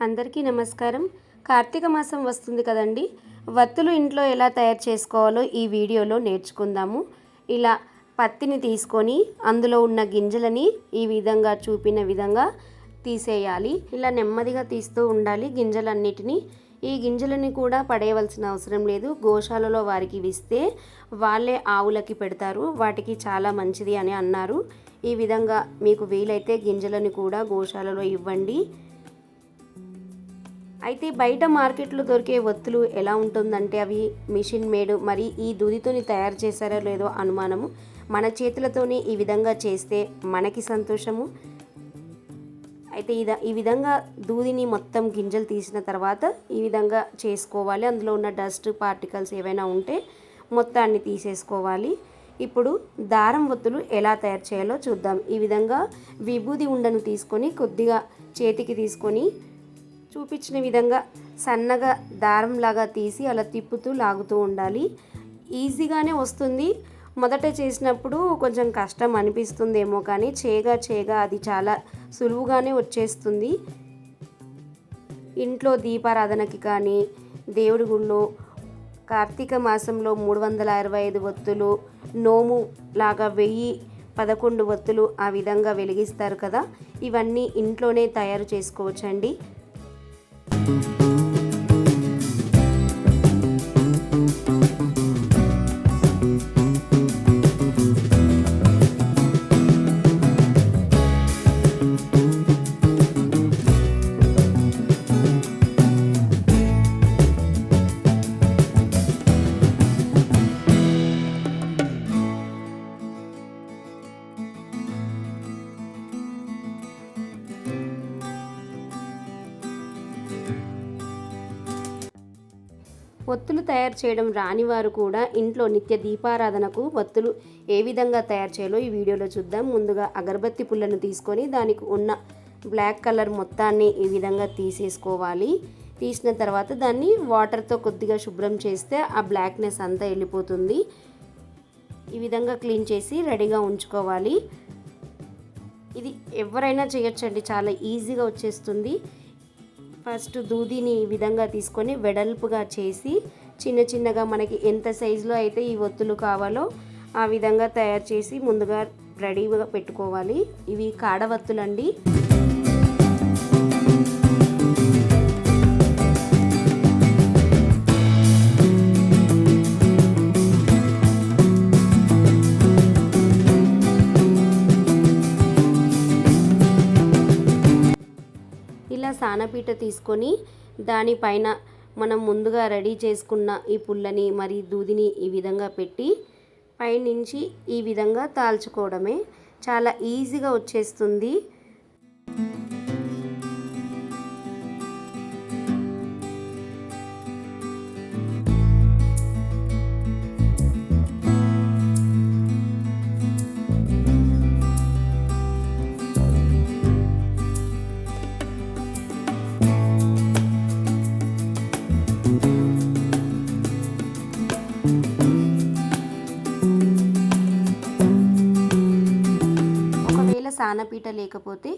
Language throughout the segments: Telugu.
అందరికీ నమస్కారం. కార్తీక మాసం వస్తుంది కదండి. వత్తులు ఇంట్లో ఎలా తయారు చేసుకోవాలో ఈ వీడియోలో నేర్చుకుందాము. ఇలా పత్తిని తీసుకొని అందులో ఉన్న గింజలని ఈ విధంగా చూపిన విధంగా తీసేయాలి. ఇలా నెమ్మదిగా తీస్తూ ఉండాలి గింజలన్నిటినీ. ఈ గింజలని కూడా పడేయవలసిన అవసరం లేదు. గోశాలలో వారికి ఇస్తే వాళ్ళే ఆవులకి పెడతారు. వాటికి చాలా మంచిది అని అన్నారు. ఈ విధంగా మీకు వీలైతే గింజలని కూడా గోశాలలో ఇవ్వండి. అయితే బయట మార్కెట్లో దొరికే ఒత్తులు ఎలా ఉంటుందంటే అవి మిషన్ మేడ్ మరి ఈ దూదితోని తయారు చేశారో లేదో అనుమానము. మన చేతులతోనే ఈ విధంగా చేస్తే మనకి సంతోషము. అయితే ఇద ఈ విధంగా దూదిని మొత్తం గింజలు తీసిన తర్వాత ఈ విధంగా చేసుకోవాలి. అందులో ఉన్న డస్ట్ పార్టికల్స్ ఏవైనా ఉంటే మొత్తాన్ని తీసేసుకోవాలి. ఇప్పుడు దారం ఒత్తులు ఎలా తయారు చేయాలో చూద్దాం. ఈ విధంగా విభూది ఉండను తీసుకొని కొద్దిగా చేతికి తీసుకొని చూపించిన విధంగా సన్నగా దారంలాగా తీసి అలా తిప్పుతూ లాగుతూ ఉండాలి. ఈజీగానే వస్తుంది. మొదట చేసినప్పుడు కొంచెం కష్టం అనిపిస్తుందేమో కానీ చేయగా చేయగా అది చాలా సులువుగానే వచ్చేస్తుంది. ఇంట్లో దీపారాధనకి కానీ దేవుడి గుళ్ళో కార్తీక మాసంలో మూడు వందల అరవై ఐదు ఒత్తులు నోము లాగా వెయ్యి పదకొండు ఒత్తులు ఆ విధంగా వెలిగిస్తారు కదా. ఇవన్నీ ఇంట్లోనే తయారు చేసుకోవచ్చండి. ఒత్తులు తయారు చేయడం రాని వారు కూడా ఇంట్లో నిత్య దీపారాధనకు ఒత్తులు ఏ విధంగా తయారు చేయాలో ఈ వీడియోలో చూద్దాం. ముందుగా అగరబత్తి పుల్లను తీసుకొని దానికి ఉన్న బ్లాక్ కలర్ మొత్తాన్ని ఈ విధంగా తీసేసుకోవాలి. తీసిన తర్వాత దాన్ని వాటర్తో కొద్దిగా శుభ్రం చేస్తే ఆ బ్లాక్నెస్ అంతా వెళ్ళిపోతుంది. ఈ విధంగా క్లీన్ చేసి రెడీగా ఉంచుకోవాలి. ఇది ఎవరైనా చేయొచ్చండి. చాలా ఈజీగా వచ్చేస్తుంది. ఫస్ట్ దూదిని ఈ విధంగా తీసుకొని వెడల్పుగా చేసి చిన్న చిన్నగా మనకి ఎంత సైజులో అయితే ఈ ఒత్తులు కావాలో ఆ విధంగా తయారు చేసి ముందుగా రెడీగా పెట్టుకోవాలి. ఇవి కాడవత్తులండి. ఇలా తీసుకొని దానిపైన మనం ముందుగా రెడీ చేసుకున్న ఈ పుల్లని మరి దూదిని ఈ విధంగా పెట్టి పైనుంచి ఈ విధంగా తాల్చుకోవడమే. చాలా ఈజీగా వచ్చేస్తుంది. ఒకవేళ సానపీట లేకపోతే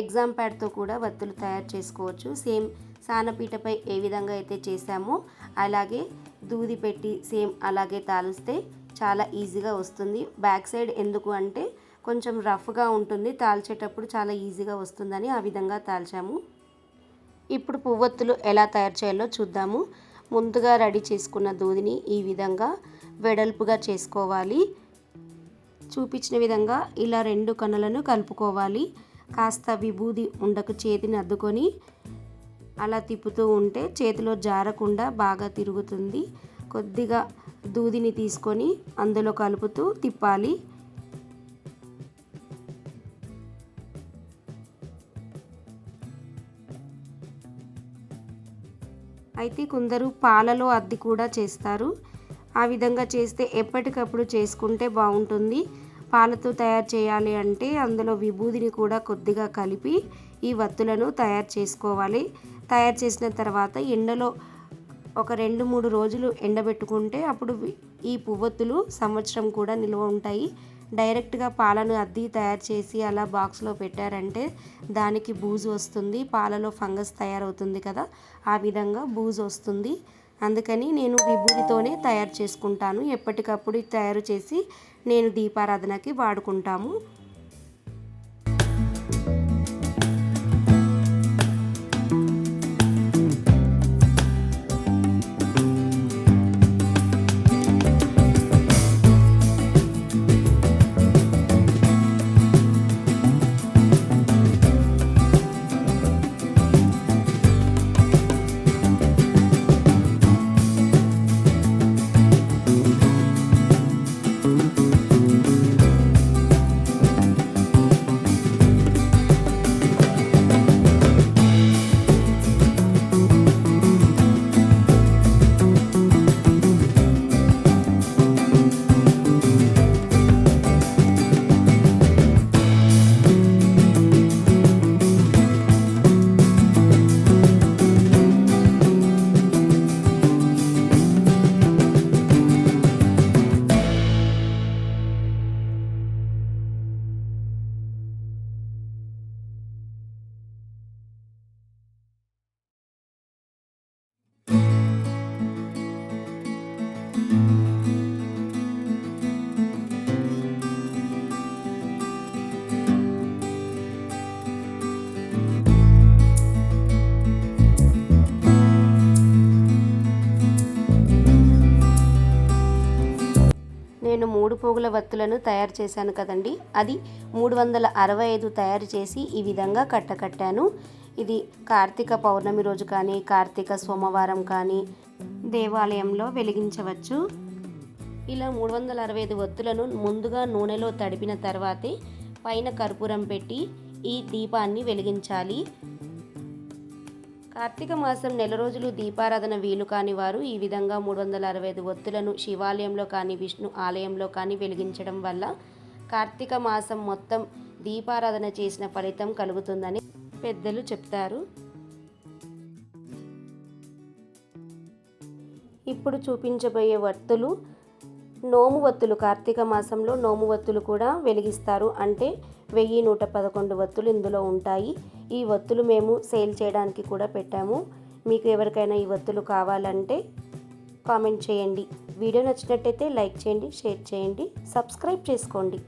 ఎగ్జామ్ ప్యాడ్తో కూడా వత్తులు తయారు చేసుకోవచ్చు. సేమ్ సానపీటపై ఏ విధంగా అయితే చేసామో అలాగే దూది పెట్టి సేమ్ అలాగే తాలిస్తే చాలా ఈజీగా వస్తుంది. బ్యాక్ సైడ్ ఎందుకు అంటే కొంచెం రఫ్గా ఉంటుంది. తాల్చేటప్పుడు చాలా ఈజీగా వస్తుందని ఆ విధంగా తాల్చాము. ఇప్పుడు పువ్వొత్తులు ఎలా తయారు చేయాలో చూద్దాము. ముందుగా రెడీ చేసుకున్న దూదిని ఈ విధంగా వెడల్పుగా చేసుకోవాలి. చూపించిన విధంగా ఇలా రెండు కన్నులను కలుపుకోవాలి. కాస్త విభూది ఉండకు చేతిని అద్దుకొని అలా తిప్పుతూ ఉంటే చేతిలో జారకుండా బాగా తిరుగుతుంది. కొద్దిగా దూదిని తీసుకొని అందులో కలుపుతూ తిప్పాలి. అయితే కొందరు పాలలో అద్ది కూడా చేస్తారు. ఆ విధంగా చేస్తే ఎప్పటికప్పుడు చేసుకుంటే బాగుంటుంది. పాలతో తయారు చేయాలి అంటే అందులో విభూదిని కూడా కొద్దిగా కలిపి ఈ వత్తులను తయారు చేసుకోవాలి. తయారు చేసిన తర్వాత ఎండలో ఒక రెండు మూడు రోజులు ఎండబెట్టుకుంటే అప్పుడు ఈ పువ్వొత్తులు సంవత్సరం కూడా నిల్వ ఉంటాయి. డైరెక్ట్గా పాలను అద్ది తయారు చేసి అలా బాక్స్లో పెట్టారంటే దానికి బూజు వస్తుంది. పాలలో ఫంగస్ తయారవుతుంది కదా ఆ విధంగా బూజు వస్తుంది. అందుకని నేను విభూతితోనే తయారు చేసుకుంటాను. ఎప్పటికప్పుడు తయారు చేసి నేను దీపారాధనకి వాడుకుంటాము. పోగుల వత్తులను తయారు చేశాను కదండి. అది మూడు వందల అరవై ఐదు తయారు చేసి ఈ విధంగా కట్టకట్టాను. ఇది కార్తీక పౌర్ణమి రోజు కానీ కార్తీక సోమవారం కానీ దేవాలయంలో వెలిగించవచ్చు. ఇలా మూడు వందల అరవై ఐదు ఒత్తులను ముందుగా నూనెలో తడిపిన తర్వాతే పైన కర్పూరం పెట్టి ఈ దీపాన్ని వెలిగించాలి. కార్తీక మాసం నెల రోజులు దీపారాధన వీలు కాని వారు ఈ విధంగా మూడు వందల అరవై ఐదు ఒత్తులను శివాలయంలో కానీ విష్ణు ఆలయంలో కానీ వెలిగించడం వల్ల కార్తీక మాసం మొత్తం దీపారాధన చేసిన ఫలితం కలుగుతుందని పెద్దలు చెప్తారు. ఇప్పుడు చూపించబోయే వత్తులు నోము వత్తులు కార్తీక మాసంలో నోము వత్తులు కూడా వెలిగిస్తారు. అంటే వెయ్యి నూట పదకొండు వత్తులు ఇందులో ఉంటాయి. ఈ వత్తులు మేము సేల్ చేయడానికి కూడా పెట్టాము. మీకు ఎవరికైనా ఈ వత్తులు కావాలంటే కామెంట్ చేయండి. వీడియో నచ్చినట్టయితే లైక్ చేయండి షేర్ చేయండి సబ్స్క్రైబ్ చేసుకోండి.